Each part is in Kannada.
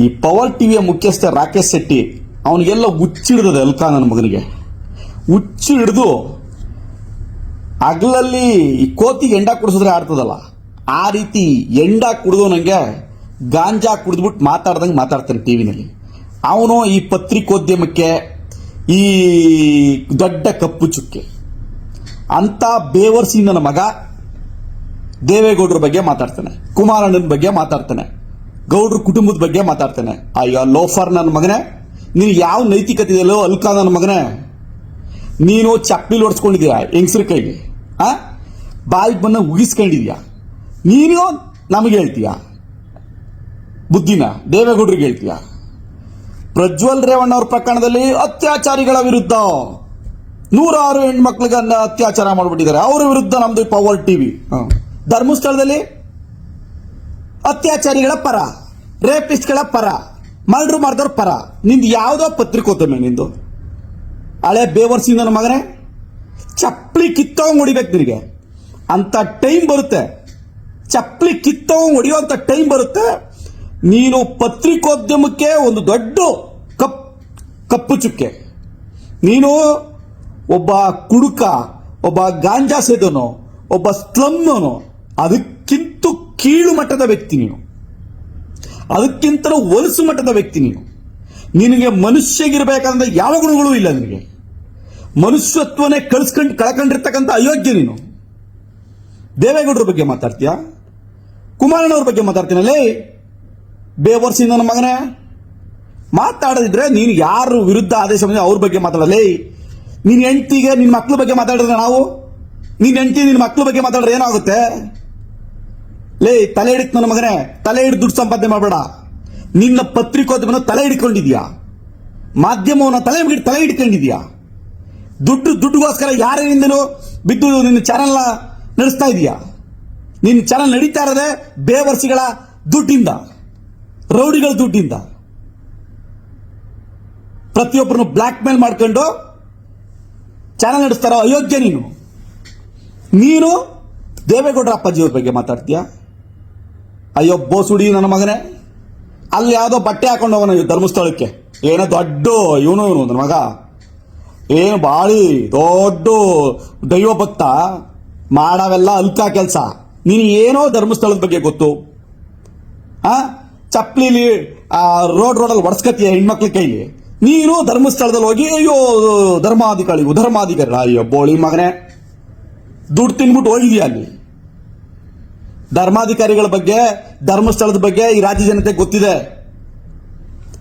ಈ ಪವರ್ ಟಿವಿಯ ಮುಖ್ಯಸ್ಥ ರಾಕೇಶ್ ಶೆಟ್ಟಿ, ಅವನಿಗೆಲ್ಲ ಹುಚ್ಚಿಡ್ದದೆ ಅಲ್ಕ ನನ್ನ ಮಗನಿಗೆ. ಹುಚ್ಚು ಹಿಡಿದು ಹಗಲಲ್ಲಿ ಈ ಕೋತಿಗೆ ಎಂಡ ಕುಡಿಸಿದ್ರೆ ಆಡ್ತದಲ್ಲ, ಆ ರೀತಿ ಎಂಡ ಕುಡಿದು ನನಗೆ ಗಾಂಜಾ ಕುಡಿದ್ಬಿಟ್ಟು ಮಾತಾಡ್ದಂಗೆ ಮಾತಾಡ್ತಾನೆ ಟಿವಿನಲ್ಲಿ. ಅವನು ಈ ಪತ್ರಿಕೋದ್ಯಮಕ್ಕೆ, ಈ ದೊಡ್ಡ ಕಪ್ಪು ಚುಕ್ಕೆ, ಅಂತ ಬೇವರ್ಸಿ ನನ್ನ ಮಗ ದೇವೇಗೌಡರ ಬಗ್ಗೆ ಮಾತಾಡ್ತಾನೆ, ಕುಮಾರಣ್ಣನ ಬಗ್ಗೆ ಮಾತಾಡ್ತಾನೆ. ಗೌಡ್ರ ಕುಟುಂಬದ ಬಗ್ಗೆ ಮಾತಾಡ್ತಾನೆ. ಅಯ್ಯೋ, ಲೋಫರ್ ನನ್ನ ಮಗನೇ. ನೀನು ಯಾವ ನೈತಿಕತೆ ಇದೆಯಲ್ಲೋ ಅಲ್ಕಾ ನನ್ನ ಮಗನೇ. ನೀನು ಚಪ್ಪಲಿ ಹೊಡ್ಸ್ಕೊಂಡಿದ್ಯಾ ಹೆಂಗಸ್ರ ಕೈಗೆ? ಆ? ಬಾಯಿಗೆ ಬಂದ ಉಗಿಸ್ಕೊಂಡಿದ್ಯಾ ನೀನು ನಮಗೆ ಹೇಳ್ತೀಯ? ಬುದ್ಧಿನ, ದೇವೇಗೌಡರಿಗೆ ಹೇಳ್ತೀಯ? ಪ್ರಜ್ವಲ್ ರೇವಣ್ಣ ಅವ್ರ ಪ್ರಕರಣದಲ್ಲಿ ಅತ್ಯಾಚಾರಿಗಳ ವಿರುದ್ಧ ನೂರಾರು ಹೆಣ್ಮಕ್ಳಿಗೆ ಅತ್ಯಾಚಾರ ಮಾಡಿಬಿಟ್ಟಿದ್ದಾರೆ. ಅವರ ವಿರುದ್ಧ ನಮ್ದು ಪವರ್ ಟಿವಿ. ಧರ್ಮಸ್ಥಳದಲ್ಲಿ ಅತ್ಯಾಚಾರಿಗಳ ಪರ, ರೇಪಿಸ್ಟ್ಗಳ ಪರ, ಮರ್ಡ್ರ್ ಮಾಡಿದವ್ರ ಪರ, ನಿಂದು ಯಾವುದೋ ಪತ್ರಿಕೋದ್ಯಮ ನಿಂದು. ಹಳೆ ಬೇವರ್ಸಿಂದ ನನ್ನ ಮಗನೇ, ಚಪ್ಪಲಿ ಕಿತ್ತವಂಗ್ ಹೊಡಿಬೇಕು ನಿನಗೆ. ಅಂತ ಟೈಮ್ ಬರುತ್ತೆ. ಚಪ್ಪಲಿ ಕಿತ್ತೋಂಗ್ ಹೊಡಿಯೋ ಅಂತ ಟೈಮ್ ಬರುತ್ತೆ. ನೀನು ಪತ್ರಿಕೋದ್ಯಮಕ್ಕೆ ಒಂದು ದೊಡ್ಡ ಕಪ್, ಕಪ್ಪು ಚುಕ್ಕೆ. ನೀನು ಒಬ್ಬ ಕುಡುಕ, ಒಬ್ಬ ಗಾಂಜಾ ಸೇದನು, ಒಬ್ಬ ಸ್ಲಮ್ನವನು ಅದಕ್ಕಿಂತ ಕೀಳು ಮಟ್ಟದ ವ್ಯಕ್ತಿ ನೀನು. ಅದಕ್ಕಿಂತಲೂ ಒಲಸು ಮಟ್ಟದ ವ್ಯಕ್ತಿ ನೀನು. ನಿನಗೆ ಮನುಷ್ಯಗಿರಬೇಕಾದಂಥ ಯಾವ ಗುಣಗಳು ಇಲ್ಲ ನಿನಗೆ. ಮನುಷ್ಯತ್ವನೇ ಕಳ್ಸ್ಕೊಂಡು ಕಳ್ಕೊಂಡಿರ್ತಕ್ಕಂಥ ಅಯೋಗ್ಯ ನೀನು. ದೇವೇಗೌಡರ ಬಗ್ಗೆ ಮಾತಾಡ್ತೀಯಾ? ಕುಮಾರಣ್ಣವ್ರ ಬಗ್ಗೆ ಮಾತಾಡ್ತೀನಲ್ಲೇ ಬೇವರ್ಸಿಂದ ನನ್ನ ಮಗನೇ. ಮಾತಾಡದಿದ್ರೆ ನೀನು ಯಾರು ವಿರುದ್ಧ ಆದೇಶ ಬಂದ ಅವ್ರ ಬಗ್ಗೆ ಮಾತಾಡಲೇ ನಿನ್ನ ಹೆಂಡತಿಗೆ ನಿನ್ನ ಮಕ್ಳ ಬಗ್ಗೆ ಮಾತಾಡಿದ್ರೆ ನಾವು? ನಿನ್ನ ಹೆಂಡತಿ ನಿನ್ನ ಮಕ್ಳ ಬಗ್ಗೆ ಮಾತಾಡಿದ್ರೆ ಏನಾಗುತ್ತೆ? ಲೇ, ತಲೆ ಹಿಡಿತ ನನ್ನ ಮಗನೇ, ತಲೆ ಹಿಡಿದು ದುಡ್ಡು ಸಂಪಾದನೆ ಮಾಡಬೇಡ. ನಿನ್ನ ಪತ್ರಿಕೋದ್ಯಮನ ತಲೆ ಹಿಡ್ಕೊಂಡಿದ್ಯಾ? ಮಾಧ್ಯಮವನ್ನ ತಲೆ ಹಿಡಿದು ತಲೆ ಹಿಡ್ಕೊಂಡಿದ್ಯಾ? ದುಡ್ಡು ದುಡ್ಡುಗೋಸ್ಕರ ಯಾರಿಂದನೂ ಬಿದ್ದು ನಿನ್ನ ಚಾನಲ್ನ ನಡೆಸ್ತಾ ಇದೀಯಾ? ನಿನ್ನ ಚಾನಲ್ ನಡೀತಾ ಇರೋದೇ ಬೇವರ್ಸಿಗಳ ದುಡ್ಡಿಂದ, ರೌಡಿಗಳ ದುಡ್ಡಿಂದ. ಪ್ರತಿಯೊಬ್ಬರನ್ನು ಬ್ಲ್ಯಾಕ್ ಮೇಲ್ ಮಾಡ್ಕೊಂಡು ಚಾನಲ್ ನಡೆಸ್ತಾರೋ ಅಯೋಗ್ಯ ನೀನು. ನೀನು ದೇವೇಗೌಡರ ಅಪ್ಪಾಜಿಯವ್ರ ಬಗ್ಗೆ ಮಾತಾಡ್ತೀಯ? ಅಯ್ಯೋ, ಬೋಸುಡಿ, ನನ್ನ ಮಗನೇ. ಅಲ್ಲಿ ಯಾವುದೋ ಬಟ್ಟೆ ಹಾಕೊಂಡು ಹೋಗೋಣ ಧರ್ಮಸ್ಥಳಕ್ಕೆ. ಏನೋ ದೊಡ್ಡ, ಇವನು ಇವನು, ನನ್ನ ಮಗ. ಏನು ಬಾಳಿ, ದೊಡ್ಡ ದೈವ ಭಕ್ತ ಮಾಡವೆಲ್ಲ ಅಲ್ಕ ಕೆಲಸ. ನೀನು ಏನೋ ಧರ್ಮಸ್ಥಳದ ಬಗ್ಗೆ ಗೊತ್ತು. ಆ? ಚಪ್ಪಲಿಲಿ ಆ, ರೋಡ್ ರೋಡಲ್ಲಿ ಒಡ್ಸ್ಕತ್ತೀಯ ಹೆಣ್ಮಕ್ಳ ಕೈಲಿ. ನೀನು ಧರ್ಮಸ್ಥಳದಲ್ಲಿ ಹೋಗಿ, ಅಯ್ಯೋ ಧರ್ಮಾಧಿಕಾರಿ ಧರ್ಮಾಧಿಕಾರಿ ಅಯ್ಯೋ, ಬೋಳಿ ಮಗನೇ. ದುಡ್ಡು ತಿನ್ಬಿಟ್ಟು ಹೋಗಿದ್ಯಾ ಅಲ್ಲಿ? ಧರ್ಮಾಧಿಕಾರಿಗಳ ಬಗ್ಗೆ, ಧರ್ಮಸ್ಥಳದ ಬಗ್ಗೆ ಈ ರಾಜ್ಯ ಜನತೆ ಗೊತ್ತಿದೆ.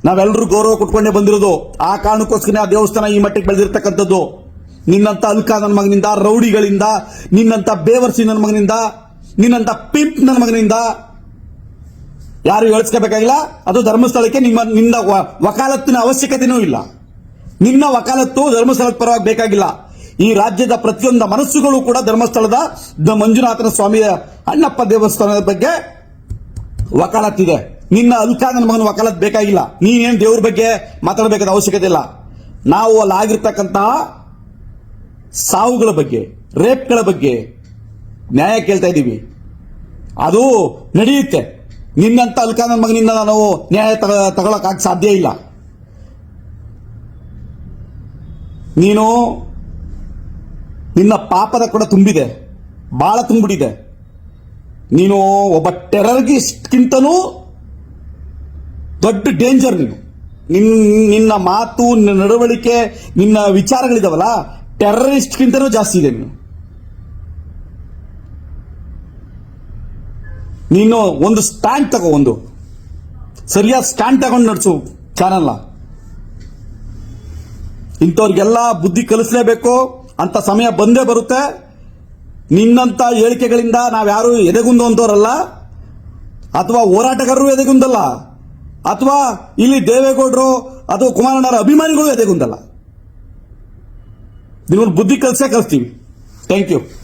ನಾವೆಲ್ಲರೂ ಗೌರವ ಕೊಟ್ಕೊಂಡೇ ಬಂದಿರೋದು. ಆ ಕಾರಣಕ್ಕೋಸ್ಕರ ಆ ದೇವಸ್ಥಾನ ಈ ಮಟ್ಟಿಗೆ ಬೆಳೆದಿರ್ತಕ್ಕಂಥದ್ದು. ನಿನ್ನಂತ ಅಲ್ಕ ನನ್ನ ಮಗನಿಂದ, ರೌಡಿಗಳಿಂದ, ನಿನ್ನಂತ ಬೇವರ್ಸಿ ನನ್ನ ಮಗನಿಂದ, ನಿನ್ನಂತ ಪಿಂಪ್ ನನ್ನ ಮಗನಿಂದ ಯಾರು ಹೇಳಿಸ್ಕೋಬೇಕಾಗಿಲ್ಲ. ಅದು ಧರ್ಮಸ್ಥಳಕ್ಕೆ ನಿಮ್ಮ, ನಿನ್ನ ವಕಾಲತ್ತಿನ ಅವಶ್ಯಕತೆನೂ ಇಲ್ಲ. ನಿನ್ನ ವಕಾಲತ್ತು ಧರ್ಮಸ್ಥಳಕ್ಕೆ ಪರವಾಗಿ ಬೇಕಾಗಿಲ್ಲ. ಈ ರಾಜ್ಯದ ಪ್ರತಿಯೊಂದು ಮನಸ್ಸುಗಳು ಕೂಡ ಧರ್ಮಸ್ಥಳದ ಮಂಜುನಾಥನ ಸ್ವಾಮಿಯ ಅಣ್ಣಪ್ಪ ದೇವಸ್ಥಾನದ ಬಗ್ಗೆ ವಕಾಲತ್ತಿದೆ. ನಿನ್ನ ಅಲ್ಕ ನನ್ನ ಮಗನ ವಕಾಲತ್ ಬೇಕಾಗಿಲ್ಲ. ನೀನೇನು ದೇವ್ರ ಬಗ್ಗೆ ಮಾತಾಡಬೇಕಾದ ಅವಶ್ಯಕತೆ ಇಲ್ಲ. ನಾವು ಅಲ್ಲಿ ಆಗಿರ್ತಕ್ಕಂತಹ ಸಾವುಗಳ ಬಗ್ಗೆ, ರೇಪ್ಗಳ ಬಗ್ಗೆ ನ್ಯಾಯ ಕೇಳ್ತಾ ಇದ್ದೀವಿ. ಅದು ನಡೆಯುತ್ತೆ. ನಿನ್ನಂತ ಅಲ್ಕ ನನ್ನ ಮಗನಿಂದ ನಾವು ನ್ಯಾಯ ತಗ, ತಗೊಳಕ್ ಸಾಧ್ಯ ಇಲ್ಲ. ನೀನು ನಿನ್ನ ಪಾಪದ ಕೂಡ ತುಂಬಿದೆ ಬಹಳ ತುಂಬಿಡಿದೆ ನೀನು ಒಬ್ಬ ಟೆರರಿಸ್ಟ್ಗಿಂತನೂ ದೊಡ್ಡ ಡೇಂಜರ್ ನೀನು. ನಿನ್ನ ನಿನ್ನ ಮಾತು, ನಿನ್ನ ನಡವಳಿಕೆ, ನಿನ್ನ ವಿಚಾರಗಳಿದಾವಲ್ಲ, ಟೆರರಿಸ್ಟ್ಗಿಂತನೂ ಜಾಸ್ತಿ ಇದೆ ನೀನು. ನೀನು ಒಂದು ಸ್ಟ್ಯಾಂಡ್ ತಗೋ, ಒಂದು ಸರಿಯಾದ ಸ್ಟ್ಯಾಂಡ್ ತಗೊಂಡು ನಡೆಸು ಚಾನಲ್ಲ ಇಂಥವ್ರಿಗೆಲ್ಲ ಬುದ್ಧಿ ಕಲಿಸ್ಲೇಬೇಕು. ಅಂತ ಸಮಯ ಬಂದೇ ಬರುತ್ತೆ. ನಿನ್ನಂತ ಹೇಳಿಕೆಗಳಿಂದ ನಾವ್ಯಾರು ಎದೆಗುಂದುವಂತವರಲ್ಲ ಅಥವಾ ಹೋರಾಟಗಾರರು ಎದೆಗುಂದಲ್ಲ. ಅಥವಾ ಇಲ್ಲಿ ದೇವೇಗೌಡರು ಅಥವಾ ಕುಮಾರಣ್ಣರ ಅಭಿಮಾನಿಗಳು ಎದೆಗುಂದಲ್ಲ. ನಿಮ್ಮನ್ನು ಬುದ್ಧಿ ಕಲಿಸೇ ಕಲಿಸ್ತೀವಿ. Thank you